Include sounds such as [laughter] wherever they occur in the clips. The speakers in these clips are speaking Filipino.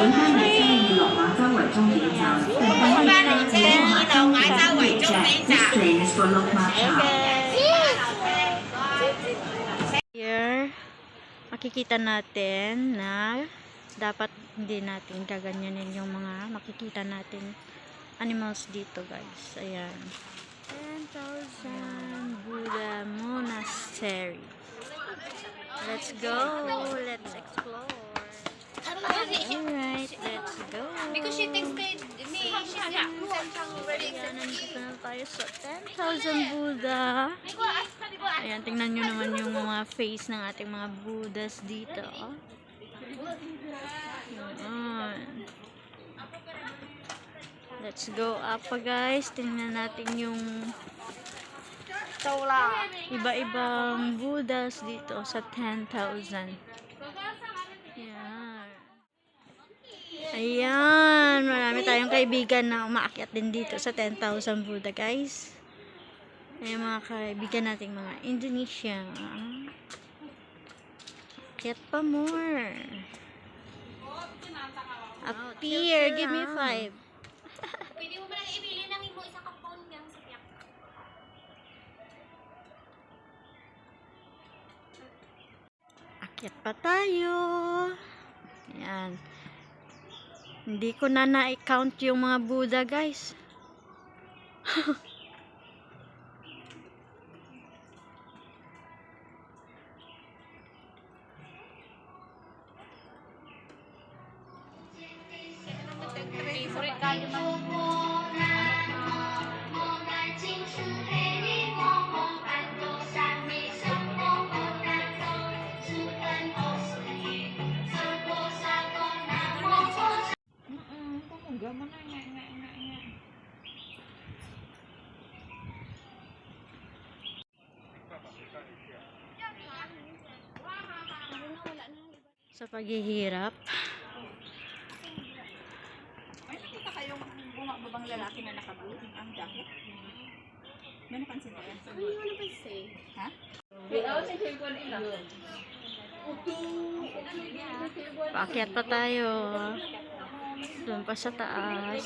本山美山一落马洲围终点站，并喺翻嚟车二楼马洲围终点站 This train is for Lokma Town. Here, makikita natin na dapat hindi natin gaganyanin yung mga makikita natin animals dito guys. Ayan. 10,000 Buddha Monastery. Let's go. Let's explore. Alright, let's go. Because she texted me, she said nandito na tayo sa 10,000 Buddha. Ayan, tingnan nyo naman yung mga face ng ating mga Buddhas dito. Oh. Ayan. Let's go up pa guys. Tingnan natin yung iba-ibang Buddhas dito sa 10,000. Ayan. Ayan. Marami tayong kaibigan na umaakyat din dito sa 10,000 Buddha guys. Ayan mga kaibigan nating mga Indonesia. Akyat pa more. Up here. Give me five. Pwede mo ba lang ibili ng imo isa ka phone niyang sakyak? Akyat pa tayo. Ayan. Hindi ko na na-count yung mga Buddha, guys. Favorite Sa paghihirap. May nakita kayong bumababang lalaki na nakablue ang jacket? May napansin ba yan? Ano yung ano ba say? Ha? Paakyat pa tayo. Doon pa sa taas.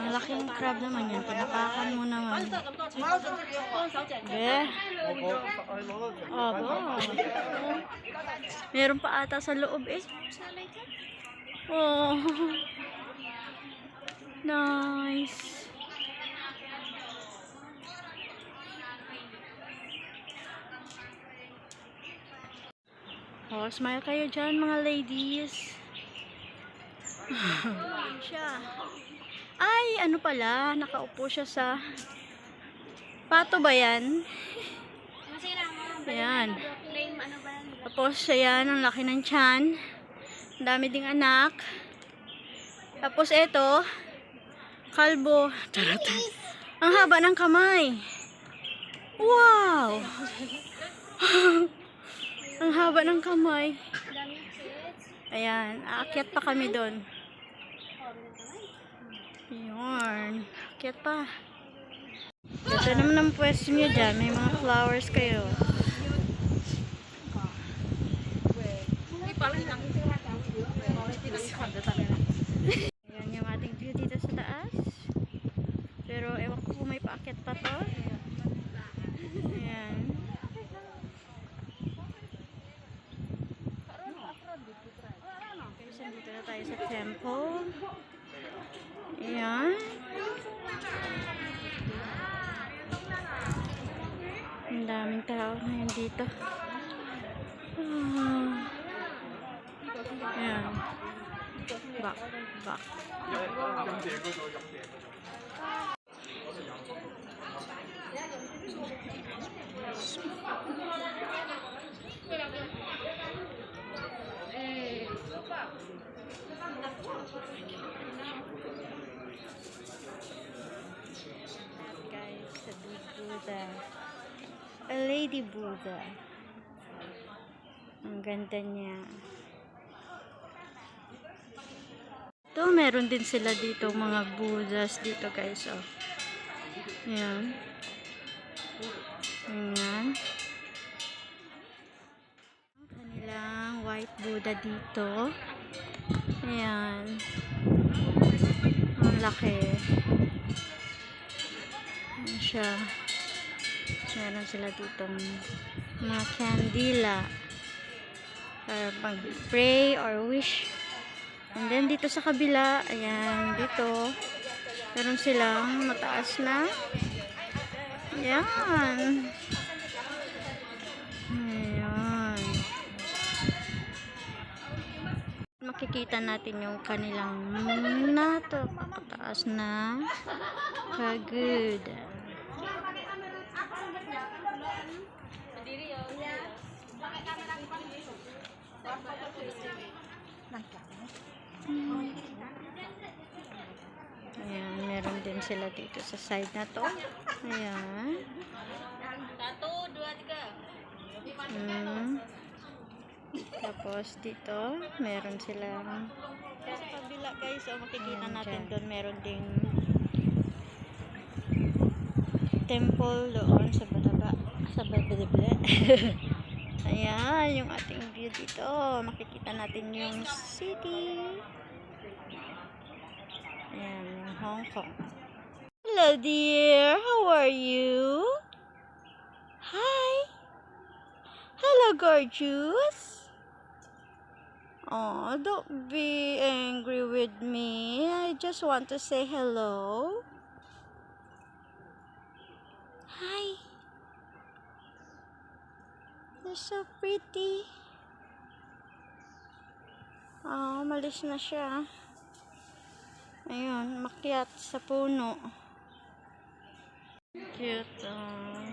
Ang laking crab naman yan. Pinapakan mo naman. Be. Opo. Meron pa ata sa loob eh. Oh. [laughs] Nice. Oh, smile kayo dyan mga ladies. [laughs] siya. Ay, ano pala, nakaupo siya sa pato ba yan? Ayan. Ano? Tapos, ayan, ang laki ng tiyan. Ang dami ding anak. Tapos, eto, kalbo. Charot. Ang haba ng kamay. Wow! [laughs] ang haba ng kamay. Ayan, aakyat pa kami doon. Ayan, aakyat pa. Ito naman ang pwesto nyo dyan. May mga flowers kayo. Ayan yung maraming tao ngayon dito. Uh, hmm. yeah. Bak, bak. Lady Buddha. Ang ganda niya. Ito, meron din sila dito mga Buddhas dito guys. Oh. Ayan. Ayan. Ang kanilang white Buddha dito. Ayan. Ang laki. Ayan siya. Meron sila ditong mga candila. Para pag-pray or wish. And then, dito sa kabila, ayan, dito, meron silang mataas na. Ayan. Ayan. Makikita natin yung kanilang napakataas na pagoda. Ayan, meron din sila dito sa side na to. Ayan. Tato, dua, tiga. Mm. Tapos dito, meron silang sa kabila guys, so makikita Ayan, natin doon meron ding temple doon sa baba sa baba [laughs] Ayan, yung ating view dito. Makikita natin yung city. Ayan, yung Hong Kong. Hello dear, how are you? Hi. Hello, gorgeous. Oh, don't be angry with me. I just want to say hello. Hi. You're so pretty. Oh, malis na siya. Ayun, makyat sa puno. Cute. Oh.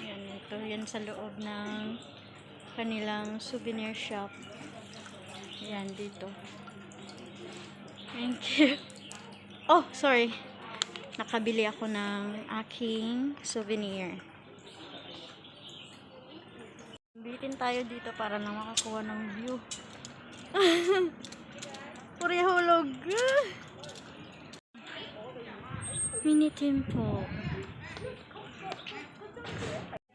Yan, ito. Yan sa loob ng kanilang souvenir shop. Yan, dito. Thank you. Oh, sorry. Nakabili ako ng aking souvenir. Bitin tayo dito para na makakuha ng view. [laughs] Puri hulog. Mini temple.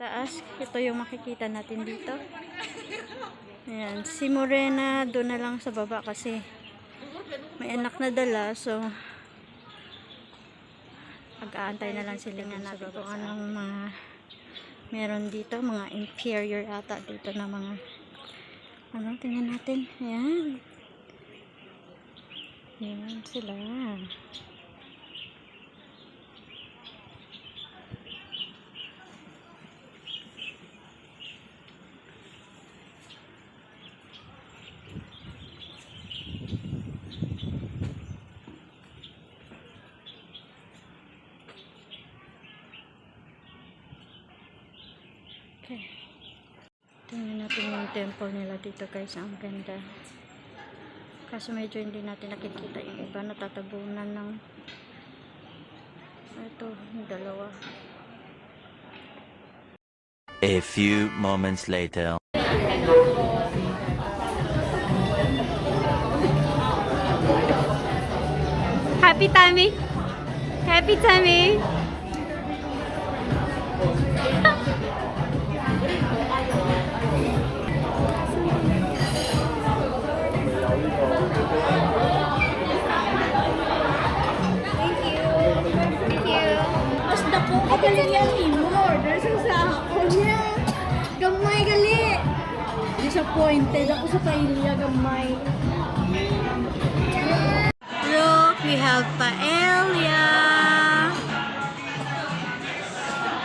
Taas, ito yung makikita natin dito. Ayan, si Morena doon na lang sa baba kasi may anak na dala, so mag-aantay na lang sila nga natin kung anong mga meron dito, mga inferior ata dito na mga ano, tingnan natin. Ayan. Ayan sila. Okay. Tingnan natin yung temple nila dito guys. Ang ganda. Kaso medyo hindi natin nakikita yung iba. Natatabunan ng ito, yung dalawa. A few moments later. Happy tummy! Happy tummy! [laughs] gali yan more. There's sa ako niya. Gamay gali. Disappointed ako sa pailya gamay. Look, we have paella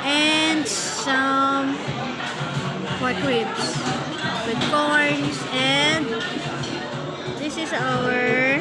and some pork ribs with corns and this is our